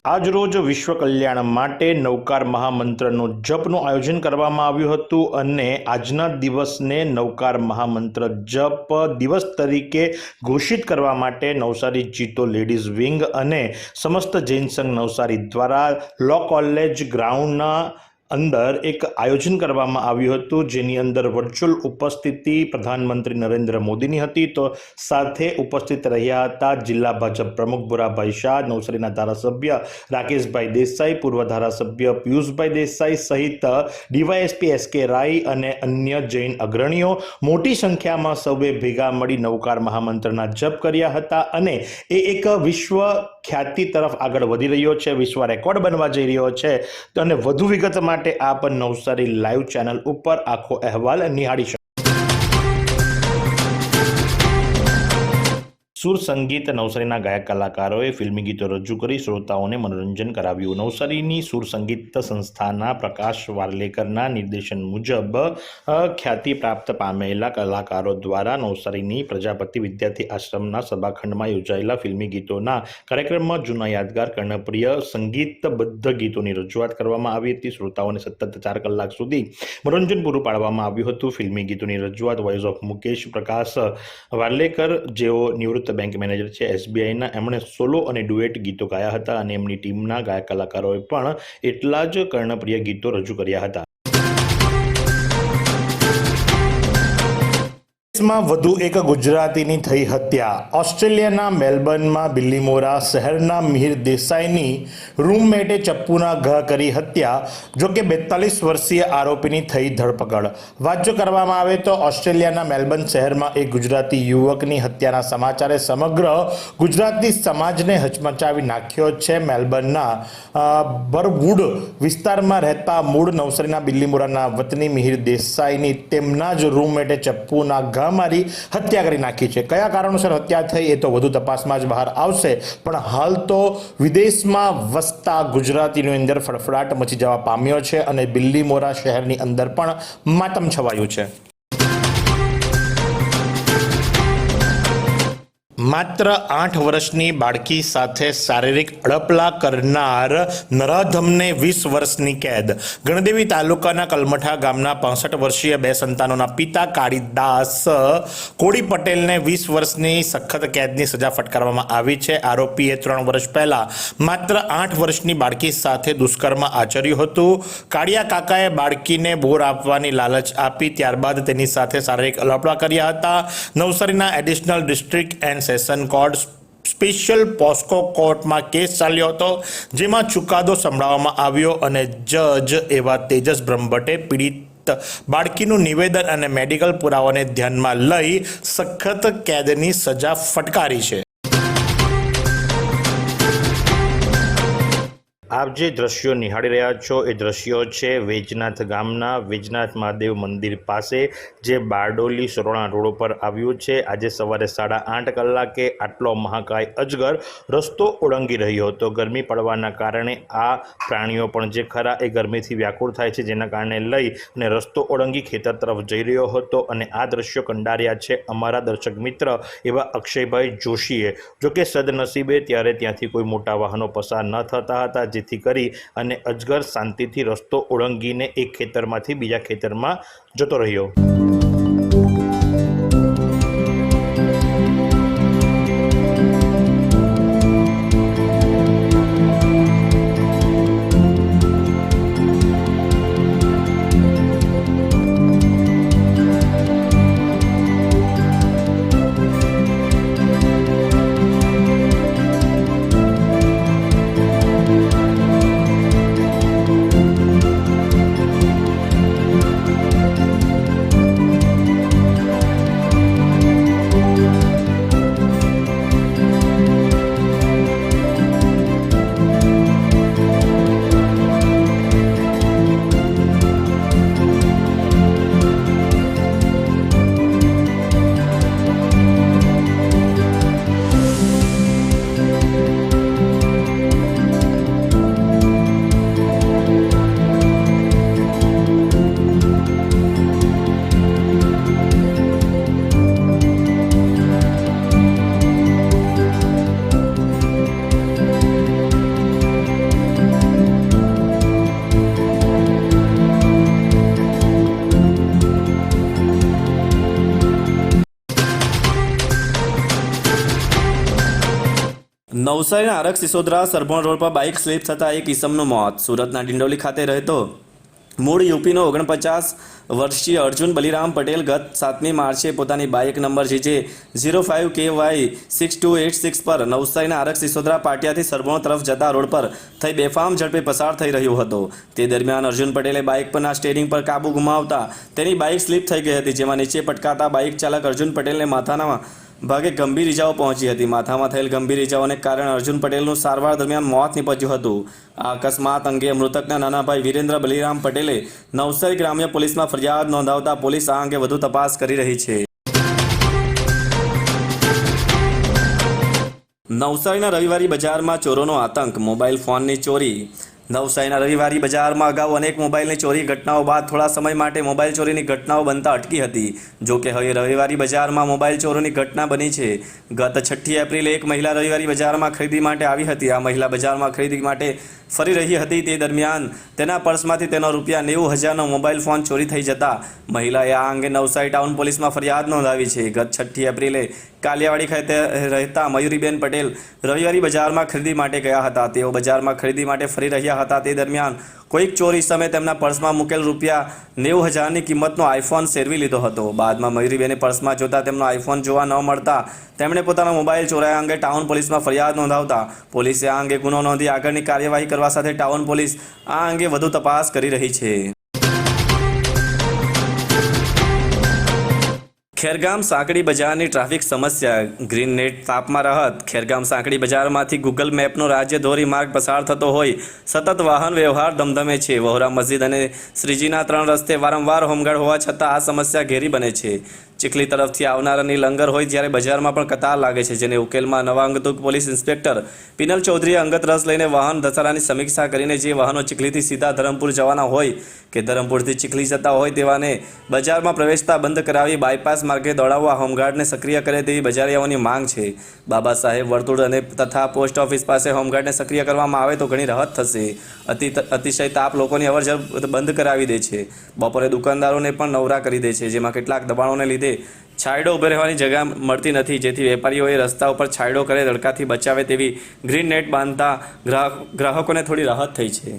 આજરોજ વિશ્વ કલ્યાણ માટે નૌકાર મહામંત્રનું જપનું આયોજન કરવામાં આવ્યું હતું અને આજના દિવસને નૌકાર મહામંત્ર જપ દિવસ તરીકે ઘોષિત કરવા માટે નવસારી જીતો લેડીઝ વિંગ અને સમસ્ત જૈન સંઘ નવસારી દ્વારા લો કોલેજ ગ્રાઉન્ડના અંદર એક આયોજન કરવામાં આવ્યું હતું, જેની અંદર વર્ચ્યુઅલ ઉપસ્થિતિ પ્રધાનમંત્રી નરેન્દ્ર મોદીની હતી. તો સાથે ઉપસ્થિત રહ્યા હતા જિલ્લા ભાજપ પ્રમુખ ભુરાભાઈ શાહ, નવસારીના ધારાસભ્ય રાકેશભાઈ દેસાઈ, પૂર્વ ધારાસભ્ય પિયુષભાઈ દેસાઈ સહિત ડીવાયએસપી એસ કે રાય અને અન્ય જૈન અગ્રણીઓ મોટી સંખ્યામાં સૌએ ભેગા મળી નવકાર મહામંત્રના જપ કર્યા હતા અને એ એક વિશ્વ ખ્યાતિ તરફ આગળ વધી રહ્યો છે, વિશ્વ રેકોર્ડ બનવા જઈ રહ્યો છે અને વધુ વિગત માટે આપ નવસારી લાઈવ ચેનલ ઉપર આખો અહેવાલ નિહાળી શકો. સુર સંગીત નવસારીના ગાયક કલાકારોએ ફિલ્મી ગીતો રજૂ કરી શ્રોતાઓને મનોરંજન કરાવ્યું. નવસારીની સુર સંગીત સંસ્થાના પ્રકાશ વાર્લેકરના નિર્દેશન મુજબ ખ્યાતિ પ્રાપ્ત પામેલા કલાકારો દ્વારા નવસારીની પ્રજાપતિ વિદ્યાર્થી આશ્રમના સભાખંડમાં યોજાયેલા ફિલ્મી ગીતોના કાર્યક્રમમાં જૂના યાદગાર, કર્ણપ્રિય, સંગીતબદ્ધ ગીતોની રજૂઆત કરવામાં આવી હતી. શ્રોતાઓને સતત ચાર કલાક સુધી મનોરંજન પૂરું પાડવામાં આવ્યું હતું. ફિલ્મી ગીતોની રજૂઆત વોઇસ ઓફ મુકેશ, પ્રકાશ વાર્લેકર જેઓ નિવૃત્ત બેંક મેનેજર છે. એસબીઆઈના એમણે સોલો અને ડુએટ ગીતો ગાયા હતા અને એમની ટીમના ગાયક કલાકારોએ પણ એટલા જ કર્ણપ્રિય ગીતો રજૂ કર્યા હતા. દેશમાં વધુ એક ગુજરાતીની થઈ હત્યા. ઓસ્ટ્રેલિયાના મેલબર્નમાં બિલ્લીમોરા શહેરના મિહિર દેસાઈની રૂમમેટે ચપ્પુના ઘા કરી હત્યા જો કે બેતાલીસ વર્ષીય આરોપીની થઈ ધરપકડ. વાત કરવામાં આવે તો ઓસ્ટ્રેલિયાના મેલબર્ન શહેરમાં એક ગુજરાતી યુવકની હત્યાના સમાચારે સમગ્ર ગુજરાતી સમાજને હચમચાવી નાખ્યો છે મેલબર્નના બરવુડ વિસ્તારમાં રહેતા મૂળ નવસારીના બિલ્લીમોરાના વતની મિહિર દેસાઈની તેમના જ રૂમમેટે ચપ્પુના ઘા મારી હત્યા કરી નાખી છે. કયા કારણોસર હત્યા થઈ એ તો વધુ તપાસમાં જ બહાર આવશે. પણ હાલ તો વિદેશમાં વસતા ગુજરાતીની અંદર ફડફડાટ મચી જવા પામ્યો છે અને બિલ્લીમોરા શહેરની અંદર પણ માતમ છવાયું છે. માત્ર આઠ વર્ષની બાળકી સાથે શારીરિક અડપલા કરનાર નરાધમને વીસ વર્ષની કેદ. ગણદેવી તાલુકાના કલમઠા ગામના પાસઠ વર્ષીય બે સંતાનોના પિતા કાળીદાસ કોડી પટેલને વીસ વર્ષની સખત કેદની સજા ફટકારવામાં આવી છે. આરોપીએ ત્રણ વર્ષ પહેલા માત્ર આઠ વર્ષની બાળકી સાથે દુષ્કર્મ આચર્યું હતું. કાળિયા કાકાએ બાળકીને બોર આપવાની લાલચ આપી, ત્યારબાદ તેની સાથે શારીરિક અલપડા કર્યા હતા. નવસારીના additional district and session court special POCSO કોર્ટમાં કેસ ચાલ્યો હતો, જેમાં ચુકાદો સંભળાવવામાં આવ્યો અને જજ એવા તેજસ બ્રહ્મભટ્ટે પીડિત બાળકીનું નિવેદન અને મેડિકલ પુરાવાને ધ્યાનમાં લઈ સખત કેદની સજા ફટકારી છે. આપ જે દ્રશ્યો નિહાળી રહ્યા છો, એ દ્રશ્યો છે વેજનાથ ગામના, વેજનાથ મહાદેવ મંદિર પાસે, જે બારડોલી સરોણા રોડ ઉપર આવ્યું છે. આજે સવારે સાડા આઠ કલાકે આટલો મહાકાય અજગર રસ્તો ઓળંગી રહ્યો હતો. ગરમી પડવાના કારણે આ પ્રાણીઓ પણ જે ખરા એ ગરમીથી વ્યાકુળ થાય છે, જેના કારણે લઈ અને રસ્તો ઓળંગી ખેતર તરફ જઈ રહ્યો હતો. અને આ દ્રશ્યો કંડાર્યા છે અમારા દર્શક મિત્ર એવા અક્ષયભાઈ જોશીએ. જોકે સદનસીબે ત્યારે ત્યાંથી કોઈ મોટા વાહનો પસાર ન થતા હતા જેથી કરી અને અજગર શાંતિથી રસ્તો ઓળંગીને એક ખેતરમાંથી બીજા ખેતરમાં જતો રહ્યો. નવસારીના આરક સિસોદરા સરભણ રોડ પર બાઇક સ્લીપ થતાં એક ઈસમનું મોત. સુરતના ડિંડોલી ખાતે રહેતો મૂળ યુપીનો ઓગણપચાસ વર્ષીય અર્જુન બલિરામ પટેલ ગત સાતમી માર્ચે પોતાની bike number GJ zero five K Y six two eight six પર નવસારીના આરક સિસોદરા પાટિયાથી સરભણ તરફ જતા રોડ પર થઈ બેફામ ઝડપે પસાર થઈ રહ્યો હતો. તે દરમિયાન અર્જુન પટેલે બાઇક પરના સ્ટેરિંગ પર કાબુ ગુમાવતા તેની બાઇક સ્લીપ થઈ ગઈ હતી, જેમાં નીચે પટકાતા બાઇક ચાલક અર્જુન પટેલને માથાના ભાગે ગંભીર ઇજાઓ પહોંચી હતી. માથામાં થયેલ ગંભીર ઇજાઓને કારણે અર્જુન પટેલનું સારવાર દરમિયાન મોત નીપજ્યું હતું. આ અકસ્માત અંગે મૃતકના નાના ભાઈ વિરેન્દ્ર બલિરામ પટેલે નવસારી ગ્રામ્ય પોલીસમાં ફરિયાદ નોંધાવતા પોલીસ આ અંગે વધુ તપાસ કરી રહી છે. નવસારીના રવિવારી બજારમાં ચોરોનો આતંક. મોબાઈલ ફોનની ચોરી. નવસારીના રવિવારી બજારમાં અગાઉ અનેક મોબાઈલની ચોરી ઘટનાઓ બાદ થોડા સમય માટે મોબાઈલ ચોરીની ઘટનાઓ બનતા અટકી હતી. જો કે હવે રવિવારી બજારમાં મોબાઈલ ચોરોની ઘટના બની છે. ગત છઠ્ઠી એપ્રિલે એક મહિલા રવિવારી બજારમાં ખરીદી માટે આવી હતી. આ મહિલા બજારમાં ખરીદી માટે ફરી રહી હતી તે દરમિયાન તેના પર્સમાંથી તેનો રૂપિયા નેવું હજારનો મોબાઈલ ફોન ચોરી થઈ જતા મહિલાએ આ અંગે નવસારી ટાઉન પોલીસમાં ફરિયાદ નોંધાવી છે. ગત છઠ્ઠી એપ્રિલે કાલિયાવાડી ખાતે રહેતા મયુરીબેન પટેલ રવિવારી બજારમાં ખરીદી માટે ગયા હતા. તેઓ બજારમાં ખરીદી માટે ફરી રહ્યા હતા. તે દરમિયાન કોઈક ચોરી સમયે તેમના પર્સમાં મૂકેલ રૂપિયા નેવું હજારની કિંમતનો આઈફોન સેરવી લીધો હતો. બાદમાં મયુરીબેને પર્સમાં જોતા તેમનો આઈફોન જોવા ન મળતા તેમણે પોતાનો મોબાઈલ ચોરાયા અંગે ટાઉન પોલીસમાં ફરિયાદ નોંધાવતા પોલીસે આ અંગે ગુનો નોંધી આગળની કાર્યવાહી કરવા સાથે ટાઉન પોલીસ આ અંગે વધુ તપાસ કરી રહી છે. ખેરગામ સાંકડી બજારની ટ્રાફિક સમસ્યા. ગ્રીન નેટ તાપમાં રહત. ખેરગામ સાંકડી બજારમાંથી ગૂગલ મેપનો રાજ્ય ધોરી માર્ગ પસાર થતો હોય. સતત વાહન વ્યવહાર ધમધમે છે. વહોરા મસ્જિદ અને શ્રીજીના ત્રણ રસ્તે વારંવાર હોમગાર્ડ હોવા છતાં આ સમસ્યા ઘેરી બને છે. ચીખલી તરફથી આવનારાની લંગર હોય જ્યારે બજારમાં પણ કતાર લાગે છે, જેને ઉકેલમાં નવા અંગતુક પોલીસ ઇન્સ્પેક્ટર પિનલ ચૌધરીએ અંગત રસ લઈને વાહન ધસારાની સમીક્ષા કરીને જે વાહનો ચીખલીથી સીધા ધરમપુર જવાના હોય કે ધરમપુરથી ચીખલી જતા હોય તેવાને બજારમાં પ્રવેશતા બંધ કરાવી બાયપાસ માર્ગે દોડાવવા હોમગાર્ડને સક્રિય કરે તેવી બજારિયાઓની માંગ છે. બાબા સાહેબ વર્તુળ અને તથા પોસ્ટ ઓફિસ પાસે હોમગાર્ડને સક્રિય કરવામાં આવે તો ઘણી રાહત થશે. અતિ અતિશય તાપ લોકોની અવરજવર બંધ કરાવી દે છે. બપોરે દુકાનદારોને પણ નવરા કરી દે છે, જેમાં કેટલાક દબાણોને લીધે છાંયડો ઊભી રહેવાની જગ્યા મળતી નથી, જેથી વેપારીઓએ રસ્તા ઉપર છાંયડો કરે તડકાથી બચાવે તેવી ગ્રીન નેટ બાંધતા ગ્રાહકોને થોડી રાહત થઈ છે.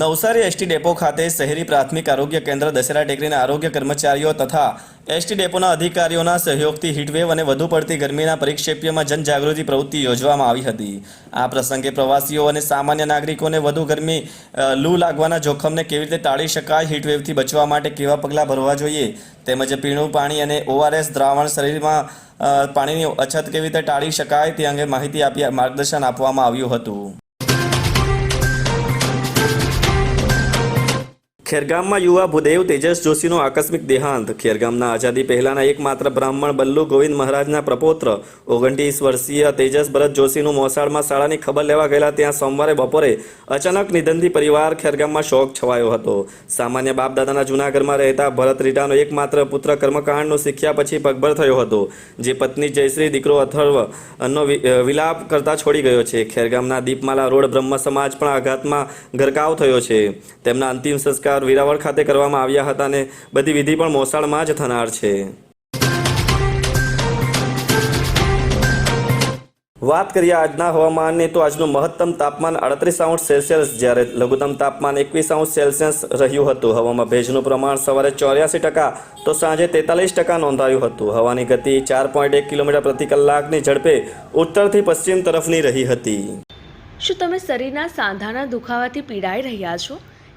નવસારી એસટી ડેપો ખાતે શહેરી પ્રાથમિક આરોગ્ય કેન્દ્ર દશેરા ટેકરીના આરોગ્ય કર્મચારીઓ તથા એસટી ડેપોના અધિકારીઓના સહયોગથી હીટવેવ અને વધુ પડતી ગરમીના પરિક્ષેપ્યમાં જનજાગૃતિ પ્રવૃત્તિ યોજવામાં આવી હતી. આ પ્રસંગે પ્રવાસીઓ અને સામાન્ય નાગરિકોને વધુ ગરમી લૂ લાગવાના જોખમને કેવી રીતે ટાળી શકાય, હીટવેવથી બચવા માટે કેવા પગલાં ભરવા જોઈએ, તેમજ પીણું, પાણી અને ઓઆરએસ દ્રાવણ શરીરમાં પાણીની અછત કેવી રીતે ટાળી શકાય તે અંગે માહિતી આપી, માર્ગદર્શન આપવામાં આવ્યું હતું. ખેરગામમાં યુવા ભૂદેવ તેજસ જોશીનો આકસ્મિક દેહાંત. ખેરગામના આઝાદી પહેલાના એકમાત્ર બ્રાહ્મણ બલ્લુ ગોવિંદ મહારાજના પ્રપોત્ર. ઓગણત્રીસ વર્ષીય તેજસ ભરત જોશીનું મોસાળમાં શાળાની ખબર લેવા ગયેલા ત્યાં સોમવારે બપોરે અચાનક નિધનથી પરિવાર ખેરગામમાં શોક છવાયો હતો. સામાન્ય બાપ દાદાના જૂના ઘરમાં રહેતા ભરત રીટાનો એકમાત્ર પુત્ર કર્મકાંડનું શીખ્યા પછી પગભર થયો હતો. જે પત્ની જયશ્રી, દીકરો અથર્વ નો વિલાપ કરતા છોડી ગયો છે. ખેરગામના દીપમાલા રોડ બ્રહ્મ સમાજ પણ આઘાતમાં ગરકાવ થયો છે. તેમના અંતિમ સંસ્કાર વિરાવળ ખાતે કરવામાં આવ્યા હતા અને બધી વિધિ પણ મોસાળમાં જ થનાર છે. વાત કરીએ આજના હવામાનની, તો આજનું મહત્તમ તાપમાન અડત્રીસ અંશ સેલ્સિયસ, જ્યારે લઘુત્તમ તાપમાન એકવીસ અંશ સેલ્સિયસ રહ્યું હતું. હવામાં ભેજનું પ્રમાણ સવારે ચોર્યાસી ટકા, તો સાંજે તેતાલીસ ટકા નોંધાયું હતું. હવાની ગતિ ચાર પોઈન્ટ એક કિલોમીટર પ્રતિ કલાકની ઝડપે ઉત્તરથી પશ્ચિમ તરફની રહી હતી. શું તમે શરીરના સાંધાના દુખાવાથી પીડાઈ રહ્યા છો?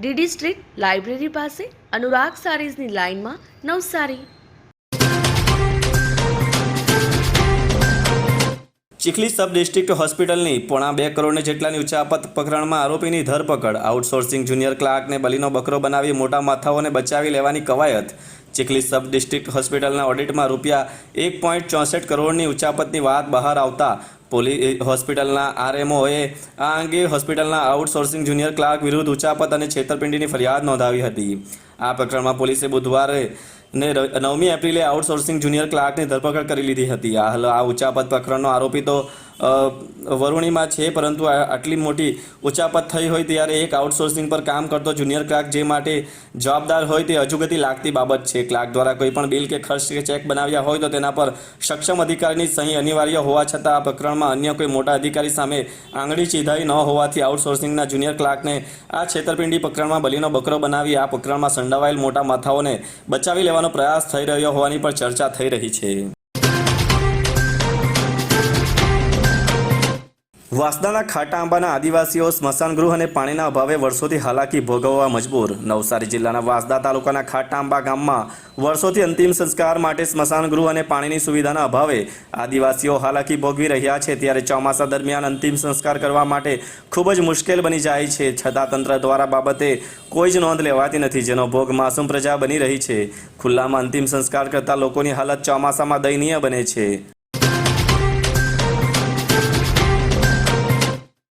DD street library પાસે અનુરાગ સારીઝની લાઇનમાં નવસારી. ચીખલી સબ ડિસ્ટ્રિક્ટ હોસ્પિટલની પોણા બે કરોડને જેટલાની ઉચ્ચાપત પ્રકરણમાં આરોપીની ધરપકડ. આઉટસોર્સિંગ જુનિયર ક્લાર્કને બલીનો બકરો બનાવી મોટા માથાઓને બચાવી લેવાની કવાયત. ચીખલી સબ ડિસ્ટ્રિક્ટ હોસ્પિટલના ઓડિટમાં રૂપિયા એક પોઈન્ટ ચોસઠ કરોડની ઉચ્ચાપતની વાત બહાર આવતા પોલીસ હોસ્પિટલના આરએમઓએ આ અંગે હોસ્પિટલના આઉટસોર્સિંગ જુનિયર ક્લાર્ક વિરુદ્ધ ઉચાપત અને છેતરપિંડીની ફરિયાદ નોંધાવી હતી. આ પ્રકરણમાં પોલીસે બુધવારે ને નવમી એપ્રિલે આઉટસોર્સિંગ જુનિયર ક્લાર્કની ધરપકડ કરી લીધી હતી. આ આ ઉચાપત પ્રકરણનો આરોપી તો વરુણીમાં છે, પરંતુ આટલી મોટી ઉચાપત થઈ હોય ત્યારે એક આઉટસોર્સિંગ પર કામ કરતો જુનિયર ક્લાર્ક જે માટે જવાબદાર હોય તે અજુગતી લાગતી બાબત છે. ક્લાર્ક દ્વારા કોઈ પણ બિલ કે ખર્ચ કે ચેક બનાવ્યા હોય તો તેના પર સક્ષમ અધિકારીની સહી અનિવાર્ય હોવા છતાં આ પ્રકરણમાં અન્ય કોઈ મોટા અધિકારી સામે આંગળી ચીધાઈ ન હોવાથી આઉટસોર્સિંગના જુનિયર ક્લાર્કને આ છેતરપિંડી પ્રકરણમાં બલીનો બકરો બનાવી આ પ્રકરણમાં સંડાવાયેલ મોટા માથાઓને બચાવી લેવાનો પ્રયાસ થઈ રહ્યો હોવાની પણ ચર્ચા થઈ રહી છે. વાસદાના ખાટા આંબાના આદિવાસીઓ સ્મશાન ગૃહ અને પાણીના અભાવે વર્ષોથી હાલાકી ભોગવવા મજબૂર. નવસારી જિલ્લાના વાસદા તાલુકાના ખાટા આંબા ગામમાં વર્ષોથી અંતિમ સંસ્કાર માટે સ્મશાન ગૃહ અને પાણીની સુવિધાના અભાવે આદિવાસીઓ હાલાકી ભોગવી રહ્યા છે. ત્યારે ચોમાસા દરમિયાન અંતિમ સંસ્કાર કરવા માટે ખૂબ જ મુશ્કેલ બની જાય છે. છતાં તંત્ર દ્વારા બાબતે કોઈ જ નોંધ લેવાતી નથી, જેનો ભોગ માસૂમ પ્રજા બની રહી છે. ખુલ્લામાં અંતિમ સંસ્કાર કરતા લોકોની હાલત ચોમાસામાં દયનીય બને છે.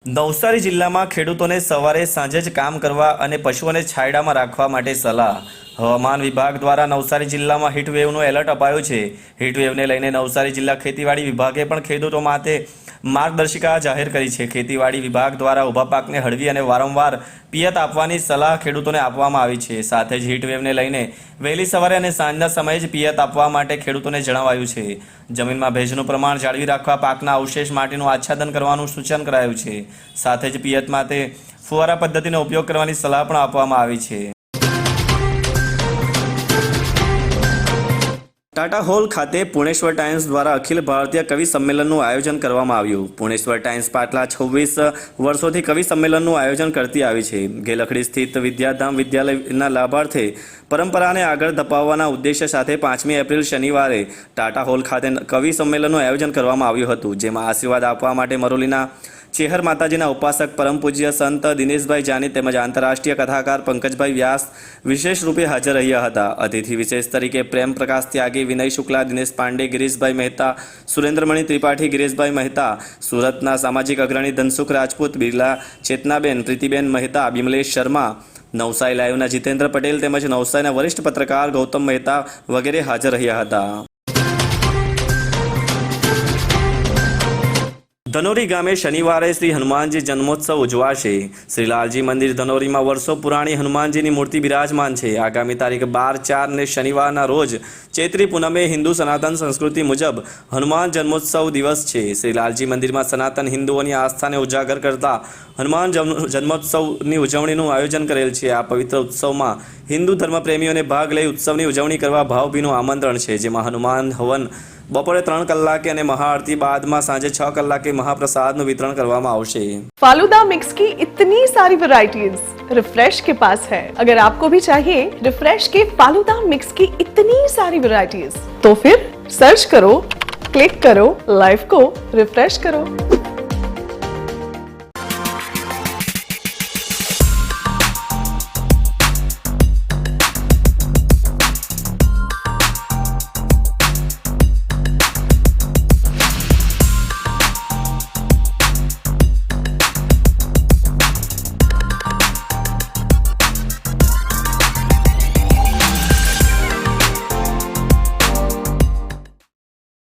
નવસારી જિલ્લામાં ખેડૂતોને સવારે સાંજે જ કામ કરવા અને પશુઓને છાયડામાં રાખવા માટે સલાહ. હવામાન વિભાગ દ્વારા નવસારી જિલ્લામાં હીટવેવનું એલર્ટ અપાયું છે. હીટવેવને લઈને નવસારી જિલ્લા ખેતીવાડી વિભાગે પણ ખેડૂતો માટે માર્ગદર્શિકા જાહેર કરી છે. ખેતીવાડી વિભાગ દ્વારા ઊભા પાકને હળવી અને વારંવાર પિયત આપવાની સલાહ ખેડૂતોને આપવામાં આવી છે. સાથે જ હીટવેવને લઈને વહેલી સવારે અને સાંજના સમયે જ પિયત આપવા માટે ખેડૂતોને જણાવાયું છે. જમીનમાં ભેજનું પ્રમાણ જાળવી રાખવા પાકના અવશેષ માટેનું આચ્છાદન કરવાનું સૂચન કરાયું છે. સાથે જ પિયત માટે ફુવારા પદ્ધતિનો ઉપયોગ કરવાની સલાહ પણ આપવામાં આવી છે. ટાટા હોલ ખાતે પુણેશ્વર ટાઇમ્સ દ્વારા અખિલ ભારતીય કવિ સંમેલનનું આયોજન કરવામાં આવ્યું. પુણેશ્વર ટાઇમ્સ પાટલા છવ્વીસ વર્ષોથી કવિ સંમેલનનું આયોજન કરતી આવી છે. ગેલખડી સ્થિત વિદ્યાધામ વિદ્યાલયના લાભાર્થે પરંપરાને આગળ ધપાવવાના ઉદ્દેશ્ય સાથે પાંચમી એપ્રિલ શનિવારે ટાટા હોલ ખાતે કવિ સંમેલનનું આયોજન કરવામાં આવ્યું હતું, જેમાં આશીર્વાદ આપવા માટે મરોલીના ચેહર માતાજીના ઉપાસક પરમ પૂજ્ય સંત દિનેશભાઈ જાની તેમજ આંતરરાષ્ટ્રીય કથાકાર પંકજભાઈ વ્યાસ વિશેષ રૂપે હાજર રહ્યા હતા. અતિથિ વિશેષ તરીકે પ્રેમ પ્રકાશ ત્યાગી વિનય શુક્લા, દિનેશ પાંડે, ગિરીશભાઈ મહેતા, સુરેન્દ્રમણી ત્રિપાઠી, ગિરીશભાઈ મહેતા, સુરતના સામાજિક અગ્રણી ધનસુખ રાજપૂત, બિરલા ચેતનાબેન, પ્રીતિબેન મહેતા, બિમલેશ શર્મા, નવસારી લાઈવના જીતેન્દ્ર પટેલ તેમજ નવસારીના વરિષ્ઠ પત્રકાર ગૌતમ મહેતા વગેરે હાજર રહ્યા હતા. ધનોરી ગામે શનિવારે શ્રી હનુમાનજી જન્મોત્સવ ઉજવાશે. શ્રી લાલજી મંદિર ધનોરીમાં વર્ષો પુરાણી હનુમાનજીની મૂર્તિ બિરાજમાન છે. આગામી તારીખ બાર ચાર ને શનિવારના રોજ ચૈત્રી પૂનમે હિન્દુ સનાતન સંસ્કૃતિ મુજબ હનુમાન જન્મોત્સવ દિવસ છે. શ્રી લાલજી મંદિરમાં સનાતન હિન્દુઓની આસ્થાને ઉજાગર કરતા હનુમાન જન્મ- જન્મોત્સવની ઉજવણીનું આયોજન કરેલ છે. આ પવિત્ર ઉત્સવમાં હિન્દુ ધર્મપ્રેમીઓને ભાગ લઈ ઉત્સવની ઉજવણી કરવા ભાવભીનું આમંત્રણ છે, જેમાં હનુમાન હવન બપોરે ત્રણ કલાકે અને મહાઆરતી બાદમાં સાંજે છ કલાકે મહાપ્રસાદનું વિતરણ કરવામાં આવશે फालूदा मिक्स की इतनी सारी वैरायटीज रिफ्रेश के पास है अगर आपको भी चाहिए रिफ्रेश के फालूदा मिक्स की इतनी सारी वैरायटीज तो फिर सर्च करो क्लिक करो लाइफ को रिफ्रेश करो